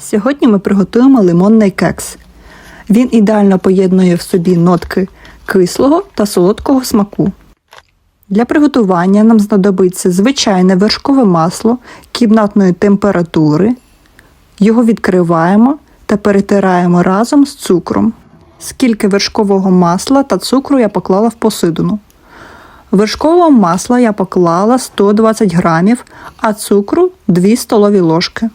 Сьогодні ми приготуємо лимонний кекс. Він ідеально поєднує в собі нотки кислого та солодкого смаку. Для приготування нам знадобиться звичайне вершкове масло кімнатної температури. Його відкриваємо та перетираємо разом з цукром. Скільки вершкового масла та цукру я поклала в посудину. Вершкового масла я поклала 120 грамів, а цукру 2 столові ложки.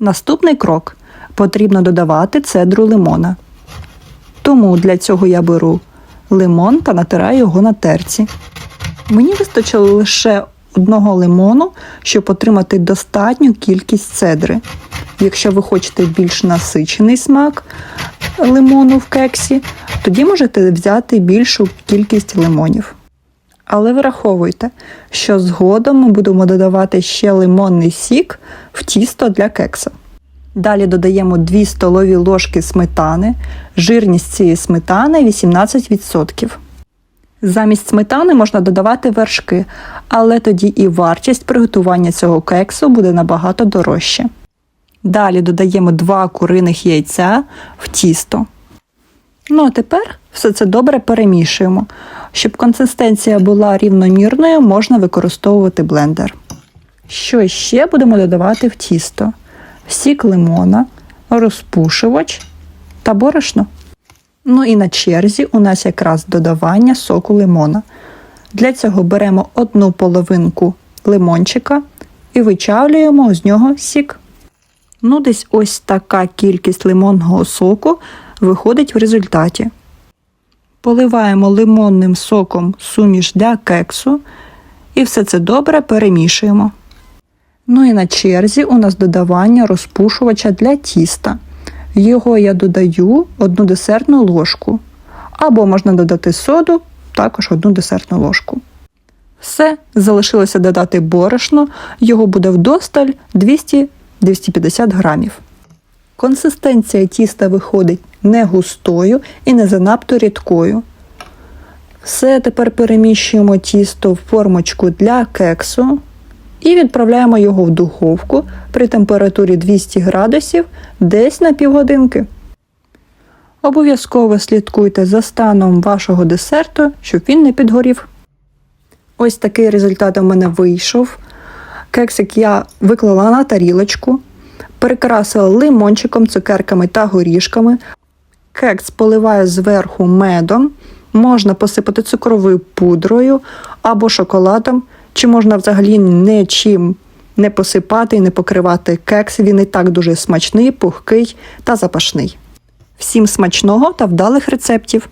Наступний крок потрібно додавати цедру лимона. Тому для цього я беру лимон та натираю його на терці. Мені вистачило лише одного лимону, щоб отримати достатню кількість цедри. Якщо ви хочете більш насичений смак лимону в кексі, тоді можете взяти більшу кількість лимонів. Але враховуйте, що згодом ми будемо додавати ще лимонний сік в тісто для кекса. Далі додаємо 2 столові ложки сметани, жирність цієї сметани 18%. Замість сметани можна додавати вершки, але тоді і вартість приготування цього кексу буде набагато дорожче. Далі додаємо 2 куриних яйця в тісто. Ну а тепер все це добре перемішуємо. Щоб консистенція була рівномірною, можна використовувати блендер. Що ще будемо додавати в тісто? Сік лимона, розпушувач та борошно. Ну і на черзі у нас якраз додавання соку лимона. Для цього беремо одну половинку лимончика і вичавлюємо з нього сік. Ну, десь ось така кількість лимонного соку виходить в результаті. Поливаємо лимонним соком суміш для кексу і все це добре перемішуємо. Ну і на черзі у нас додавання розпушувача для тіста. Його я додаю одну десертну ложку. Або можна додати соду, також одну десертну ложку. Все, залишилося додати борошно, його буде вдосталь 200-250 грамів. Консистенція тіста виходить не густою і не занадто рідкою. Все тепер переміщуємо тісто в формочку для кексу і відправляємо його в духовку при температурі 200 градусів десь на півгодинки. Обов'язково слідкуйте за станом вашого десерту, щоб він не підгорів. Ось такий результат у мене вийшов. Кексик я виклала на тарілочку, перекрасила лимончиком, цукерками та горішками. Кекс поливаю зверху медом, можна посипати цукровою пудрою або шоколадом, чи можна взагалі нічим не посипати і не покривати кекс. Він і так дуже смачний, пухкий та запашний. Всім смачного та вдалих рецептів!